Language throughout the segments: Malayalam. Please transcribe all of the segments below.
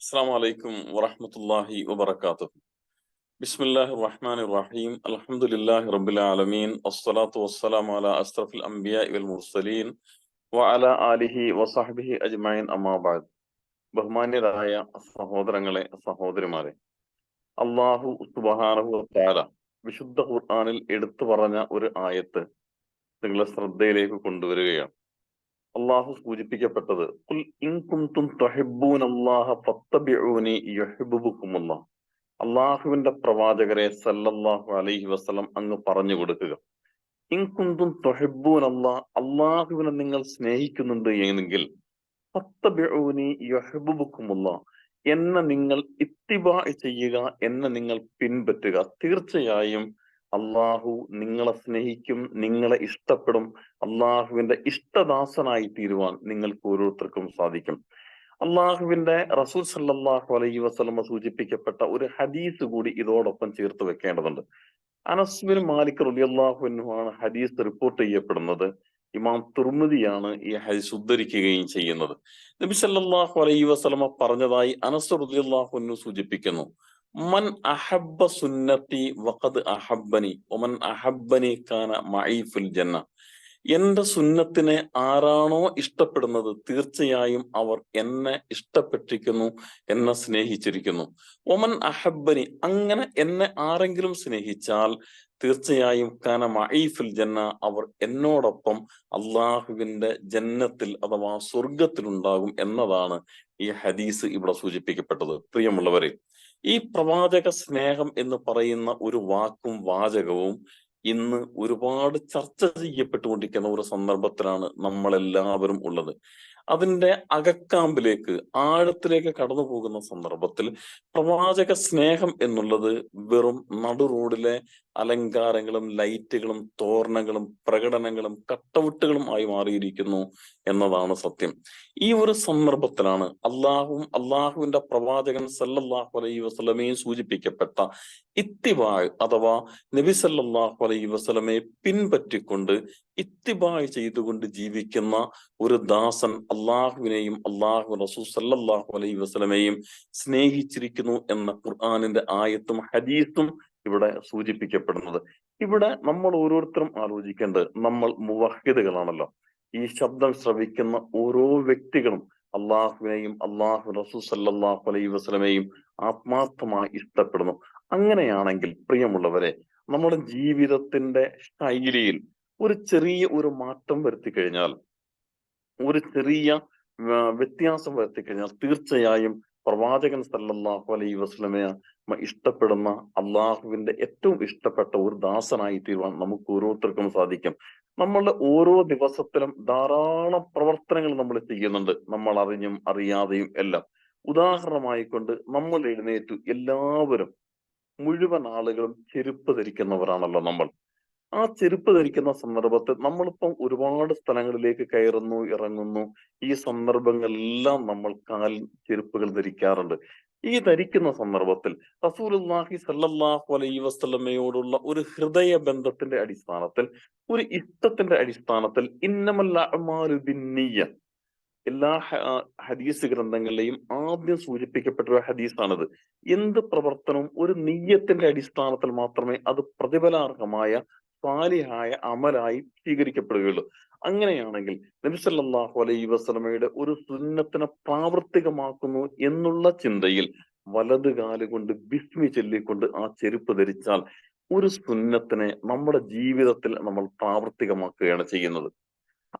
അസ്സാം വലൈക്കും വറഹമത്തല്ലാഹി വബർക്കാത്തു ബിസ്മില്ലാഹി റഹ്മാൻ റഹീം അലഹമുല്ലാഹി റബ്ബിൽ ആലമീൻ. അസ്സലാത്തു വസ്സലാം അല അസ്റഫുൽ അംബിയ ഇവൽ മുർസലീൻ. വ അല ആലിഹി വസാഹ്ബിഹി അജ്മൈൻ അമാബാദ് ബഹുമാന്യരായ സഹോദരങ്ങളെ സഹോദരിമാരെ അള്ളാഹു സുബഹാനഹു താര വിശുദ്ധ ഖുർആാനിൽ എടുത്തു പറഞ്ഞ ഒരു ആയത്ത് നിങ്ങളെ ശ്രദ്ധയിലേക്ക് കൊണ്ടുവരികയാണ്. അള്ളാഹു സൂചിപ്പിക്കപ്പെട്ടത്. അള്ളാഹുവിന്റെ പ്രവാചകരെ സല്ലല്ലാഹു അലൈഹി വസ്ലം അങ്ങ് പറഞ്ഞു കൊടുക്കുക ഇൻകുന്തും തൊഹബൂൻ അള്ളാഹ് അള്ളാഹുവിനെ നിങ്ങൾ സ്നേഹിക്കുന്നുണ്ട് എങ്കിൽ എന്നെ നിങ്ങൾ ഇത്തിബാ ചെയ്യുക എന്നെ നിങ്ങൾ പിൻപറ്റുക തീർച്ചയായും അള്ളാഹു നിങ്ങളെ സ്നേഹിക്കും നിങ്ങളെ ഇഷ്ടപ്പെടും. അള്ളാഹുവിന്റെ ഇഷ്ടദാസനായി തീരുവാൻ നിങ്ങൾക്ക് ഓരോരുത്തർക്കും സാധിക്കും. അള്ളാഹുവിന്റെ റസൂൽ സല്ലാഹു അലൈഹി വസ്ലമ സൂചിപ്പിക്കപ്പെട്ട ഒരു ഹദീസ് കൂടി ഇതോടൊപ്പം ചേർത്ത് വെക്കേണ്ടതുണ്ട്. അനസ്ബിൻ മാലിക് ആണ് ഹദീസ് റിപ്പോർട്ട് ചെയ്യപ്പെടുന്നത്. ഇമാം തുർമുദിയാണ് ഈ ഹദീസ് ഉദ്ധരിക്കുകയും ചെയ്യുന്നത്. നബി സല്ലല്ലാഹു അലൈഹി വസ്ലമ പറഞ്ഞതായി അനസ് റളിയല്ലാഹു അൻഹു സൂചിപ്പിക്കുന്നു. من أحب سنتي وقد أحبني ومن أحبني كان معي في الجنة. എന്റെ സുന്നത്തിനെ ആരാണോ ഇഷ്ടപ്പെടുന്നത് തീർച്ചയായും അവർ എന്നെ ഇഷ്ടപ്പെട്ടിരിക്കുന്നു എന്നെ സ്നേഹിച്ചിരിക്കുന്നു. ഒമൻ അഹബനി അങ്ങനെ എന്നെ ആരെങ്കിലും സ്നേഹിച്ചാൽ തീർച്ചയായും കാന മഈഫിൽ ജന്ന അവർ എന്നോടൊപ്പം അള്ളാഹുവിന്റെ ജന്നത്തിൽ അഥവാ സ്വർഗത്തിലുണ്ടാകും എന്നതാണ് ഈ ഹദീസ് ഇവിടെ സൂചിപ്പിക്കപ്പെട്ടത്. പ്രിയമുള്ളവരെ ഈ പ്രവാചക സ്നേഹം എന്ന് പറയുന്ന ഒരു വാക്കും വാചകവും ഇന്ന് ഒരുപാട് ചർച്ച ചെയ്യപ്പെട്ടുകൊണ്ടിരിക്കുന്ന ഒരു സന്ദർഭത്തിലാണ് നമ്മളെല്ലാവരും ഉള്ളത്. അതിന്റെ അകക്കാമ്പിലേക്ക് ആഴത്തിലേക്ക് കടന്നു പോകുന്ന സന്ദർഭത്തിൽ പ്രവാചക സ്നേഹം എന്നുള്ളത് വെറും നടു റോഡിലെ അലങ്കാരങ്ങളും ലൈറ്റുകളും തോരണങ്ങളും പ്രകടനങ്ങളും കട്ടൗട്ടുകളും ആയി മാറിയിരിക്കുന്നു എന്നതാണ് സത്യം. ഈ ഒരു സന്ദർഭത്തിലാണ് അള്ളാഹുവും അള്ളാഹുവിന്റെ പ്രവാചകൻ സല്ലല്ലാഹു അലൈഹി വസ്ലമയും സൂചിപ്പിക്കപ്പെട്ട ഇത്തിവാഴ് അഥവാ നബി സല്ലല്ലാഹു വസല്ലമയെ പിൻപറ്റിക്കൊണ്ട് ഇത്തിബായ് ചെയ്തുകൊണ്ട് ജീവിക്കുന്ന ഒരു ദാസൻ അള്ളാഹുവിനെയും അള്ളാഹു റസൂൽ സല്ലാഹു അലൈഹി വസല്ലമയെയും സ്നേഹിച്ചിരിക്കുന്നു എന്ന ഖുർആാനിന്റെ ആയത്തും ഹദീസും ഇവിടെ സൂചിപ്പിക്കപ്പെടുന്നത്. ഇവിടെ നമ്മൾ ഓരോരുത്തരും ആലോചിക്കേണ്ടത് നമ്മൾ മുവഹിദുകളാണല്ലോ. ഈ ശബ്ദം ശ്രവിക്കുന്ന ഓരോ വ്യക്തികളും അള്ളാഹുവിനെയും അള്ളാഹു റസൂൽ സല്ലാഹു അലൈഹി വസല്ലമയെയും ആത്മാർത്ഥമായി ഇഷ്ടപ്പെടുന്നു. അങ്ങനെയാണെങ്കിൽ പ്രിയമുള്ളവരെ നമ്മുടെ ജീവിതത്തിന്റെ ശൈലിയിൽ ഒരു ചെറിയ ഒരു മാറ്റം വരുത്തി കഴിഞ്ഞാൽ ഒരു ചെറിയ വ്യത്യാസം വരുത്തി കഴിഞ്ഞാൽ തീർച്ചയായും പ്രവാചകൻ സല്ലല്ലാഹു അലൈ വസല്ലമയെ മ- ഇഷ്ടപ്പെടുന്ന അള്ളാഹുവിന്റെ ഏറ്റവും ഇഷ്ടപ്പെട്ട ഒരു ദാസനായി തീരുവാൻ നമുക്ക് ഓരോരുത്തർക്കും സാധിക്കും. നമ്മളുടെ ഓരോ ദിവസത്തിലും ധാരാളം പ്രവർത്തനങ്ങൾ നമ്മൾ ചെയ്യുന്നുണ്ട്. നമ്മൾ അറിഞ്ഞും അറിയാതെയും എല്ലാം. ഉദാഹരണമായിക്കൊണ്ട് നമ്മൾ എഴുന്നേറ്റു എല്ലാവരും മുഴുവൻ ആളുകളും ചെരുപ്പ് ധരിക്കുന്നവരാണല്ലോ നമ്മൾ. ആ ചെരുപ്പ് ധരിക്കുന്ന സന്ദർഭത്തിൽ നമ്മളിപ്പം ഒരുപാട് സ്ഥലങ്ങളിലേക്ക് കയറുന്നു ഇറങ്ങുന്നു. ഈ സന്ദർഭങ്ങളിലെല്ലാം നമ്മൾ കാൽ ചെരുപ്പുകൾ ധരിക്കാറുണ്ട്. ഈ ധരിക്കുന്ന സന്ദർഭത്തിൽ റസൂലുള്ളാഹി സല്ലല്ലാഹു അലൈഹി വസ്ലമയോടുള്ള ഒരു ഹൃദയ ബന്ധത്തിന്റെ അടിസ്ഥാനത്തിൽ ഒരു ഇഷ്ടത്തിന്റെ അടിസ്ഥാനത്തിൽ ഇന്നമല്ല അഅ്മാലു ബിന്നിയ്യ എല്ലാ ഹദീസ് ഗ്രന്ഥങ്ങളിലെയും ആദ്യം സൂചിപ്പിക്കപ്പെട്ട ഒരു ഹദീസാണിത്. എന്ത് പ്രവർത്തനവും ഒരു നീയത്തിന്റെ അടിസ്ഥാനത്തിൽ മാത്രമേ അത് പ്രതിഫലാർഹമായ സാലിഹായ അമലായി സ്വീകരിക്കപ്പെടുകയുള്ളൂ. അങ്ങനെയാണെങ്കിൽ നബിസല്ലാഹു അലൈ വസ്ലമയുടെ ഒരു സുന്നത്തിനെ പ്രാവർത്തികമാക്കുന്നു എന്നുള്ള ചിന്തയിൽ വലത് കാലുകൊണ്ട് ബിസ്മി ചൊല്ലിക്കൊണ്ട് ആ ചെരുപ്പ് ധരിച്ചാൽ ഒരു സുന്നത്തിനെ നമ്മുടെ ജീവിതത്തിൽ നമ്മൾ പ്രാവർത്തികമാക്കുകയാണ് ചെയ്യുന്നത്.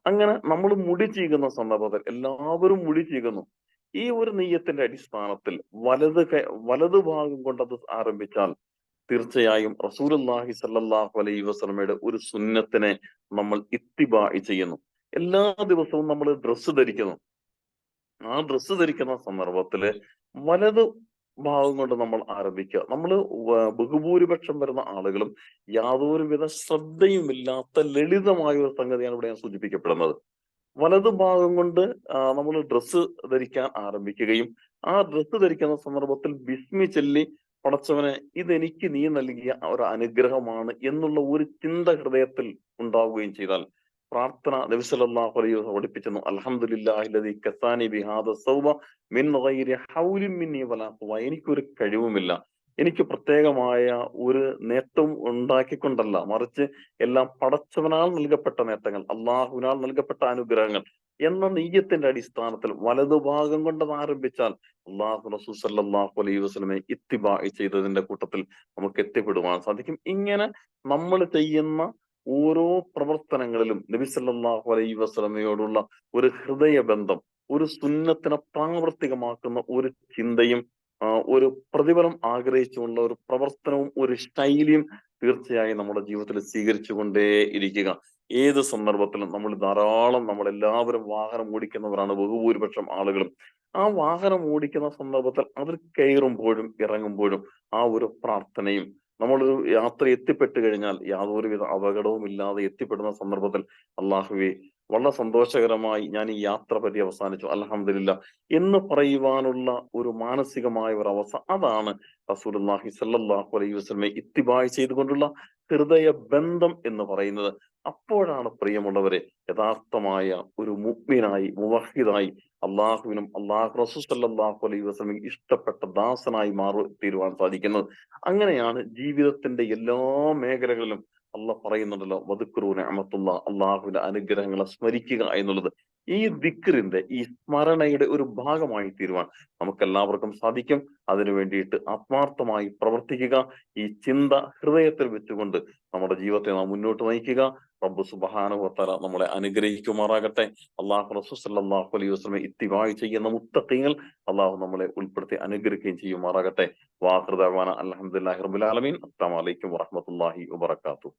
അങ്ങനെ നമ്മൾ മുടി ചീകുന്ന സന്ദർഭത്തിൽ എല്ലാവരും മുടി ചീകുന്നു. ഈ ഒരു നെയ്യത്തിന്റെ അടിസ്ഥാനത്തിൽ വലത് കൈ- വലത് ഭാഗം കൊണ്ടത് ആരംഭിച്ചാൽ തീർച്ചയായും റസൂലുള്ളാഹി സല്ലല്ലാഹു അലൈഹി വസല്ലമയുടെ ഒരു സുന്നത്തിനെ നമ്മൾ ഇത്തിബായി ചെയ്യുന്നു. എല്ലാ ദിവസവും നമ്മൾ ഡ്രസ്സ് ധരിക്കുന്നു. ആ ഡ്രസ്സ് ധരിക്കുന്ന സന്ദർഭത്തിൽ വലത് ഭാഗം കൊണ്ട് നമ്മൾ ആരംഭിക്കുക. നമ്മൾ ബഹുഭൂരിപക്ഷം വരുന്ന ആളുകളും യാതൊരുവിധ ശ്രദ്ധയും ഇല്ലാത്ത ലളിതമായ ഒരു സംഗതിയാണ് ഇവിടെ ഞാൻ സൂചിപ്പിക്കപ്പെടുന്നത്. വലതു ഭാഗം കൊണ്ട് നമ്മൾ ഡ്രസ്സ് ധരിക്കാൻ ആരംഭിക്കുകയും ആ ഡ്രസ്സ് ധരിക്കുന്ന സന്ദർഭത്തിൽ ബിസ്മി ചൊല്ലി പടച്ചവനെ ഇതെനിക്ക് നീ നൽകിയ ഒരു അനുഗ്രഹമാണ് എന്നുള്ള ഒരു ചിന്ത ഹൃദയത്തിൽ ഉണ്ടാവുകയും ചെയ്താൽ പ്രാർത്ഥന അലൈഹി വസല്ലം പഠിപ്പിച്ചു അൽഹംദുലില്ലാഹി എനിക്കൊരു കഴിവുമില്ല. എനിക്ക് പ്രത്യേകമായ ഒരു നേട്ടം ഉണ്ടാക്കിക്കൊണ്ടല്ല. മറിച്ച് എല്ലാം പടച്ചവനാൽ നൽകപ്പെട്ട നേട്ടങ്ങൾ അള്ളാഹുവിനാൽ നൽകപ്പെട്ട അനുഗ്രഹങ്ങൾ എന്ന നെയ്യത്തിന്റെ അടിസ്ഥാനത്തിൽ വലതുഭാഗം കൊണ്ട് ആരംഭിച്ചാൽ അള്ളാഹു റസൂൽ സല്ലല്ലാഹു അലൈഹി വസ്ലമെ ഇത്തിബാ ചെയ്തതിന്റെ കൂട്ടത്തിൽ നമുക്ക് എത്തിപ്പെടുവാൻ സാധിക്കും. ഇങ്ങനെ നമ്മൾ ചെയ്യുന്ന ഓരോ പ്രവർത്തനങ്ങളിലും നബി സല്ലാഹു അലൈ വസ്ലമയോടുള്ള ഒരു ഹൃദയബന്ധം ഒരു സുന്നത്തിനെ പ്രാവർത്തികമാക്കുന്ന ഒരു ചിന്തയും ഒരു പ്രതിഫലം ആഗ്രഹിച്ചുകൊണ്ട് ഒരു പ്രവർത്തനവും ഒരു ശൈലിയും തീർച്ചയായും നമ്മുടെ ജീവിതത്തിൽ സ്വീകരിച്ചുകൊണ്ടേ ഇരിക്കുക ഏത് സന്ദർഭത്തിലും നമ്മൾ ധാരാളം നമ്മൾ എല്ലാവരും വാഹനം ഓടിക്കുന്നവരാണ് ബഹുഭൂരിപക്ഷം ആളുകളും. ആ വാഹനം ഓടിക്കുന്ന സന്ദർഭത്തിൽ അതിൽ കയറുമ്പോഴും ഇറങ്ങുമ്പോഴും ആ ഒരു പ്രാർത്ഥനയും നമ്മളൊരു യാത്ര എത്തിപ്പെട്ട് കഴിഞ്ഞാൽ യാതൊരുവിധ അപകടവും ഇല്ലാതെ എത്തിപ്പെടുന്ന സന്ദർഭത്തിൽ അള്ളാഹുവെ വളരെ സന്തോഷകരമായി ഞാൻ ഈ യാത്ര പറ്റി അവസാനിച്ചു. അലഹമില്ല എന്ന് പറയുവാനുള്ള ഒരു മാനസികമായ ഒരു അവസ്ഥ അതാണ് റസൂലുള്ളാഹി സല്ലാഹു അലൈഹി വസ്ലമെ ഇത്തിബായ് ചെയ്തുകൊണ്ടുള്ള ഹൃദയ ബന്ധം എന്ന് പറയുന്നത്. അപ്പോഴാണ് പ്രിയമുള്ളവരെ യഥാർത്ഥമായ ഒരു മുഗ്മിനായി മുവഹിദായി അള്ളാഹുവിനും അള്ളാഹു റസൂൽ സല്ലാഹു അലൈഹി വസ്ലമി ഇഷ്ടപ്പെട്ട ദാസനായി മാറി തീരുവാൻ സാധിക്കുന്നത്. അങ്ങനെയാണ് ജീവിതത്തിന്റെ എല്ലാ മേഖലകളിലും അള്ളാഹ് പറയുന്നുണ്ടല്ലോ വധുക്രൂ അമത്തുള്ള അള്ളാഹുവിന്റെ അനുഗ്രഹങ്ങളെ സ്മരിക്കുക എന്നുള്ളത്. ഈ ദിക്റിന്റെ ഈ സ്മരണയുടെ ഒരു ഭാഗമായി തീരുവാൻ നമുക്ക് എല്ലാവർക്കും സാധിക്കും. അതിനു വേണ്ടിയിട്ട് ആത്മാർത്ഥമായി പ്രവർത്തിക്കുക. ഈ ചിന്ത ഹൃദയത്തിൽ വെച്ചുകൊണ്ട് നമ്മുടെ ജീവിതത്തെ നാം മുന്നോട്ട് നയിക്കുക. റബ്ബു സുബാനുഭവത്തല നമ്മളെ അനുഗ്രഹിക്കുമാറാകട്ടെ. അള്ളാഹു റസൂൽ സല്ലല്ലാഹു അലൈഹി വസ്ലമെ ഇത്തിവായി ചെയ്യുന്ന മുത്തഖീങ്ങൾ അള്ളാഹു നമ്മളെ ഉൾപ്പെടുത്തി അനുഗ്രഹിക്കുകയും ചെയ്യുമാറാകട്ടെ. വാഹൃദാന അൽഹംദുലില്ലാഹി റബ്ബിൽ ആലമീൻ. അസ്സലാമു അലൈക്കും വറഹ്മത്തുള്ളാഹി വബറകാതുഹു.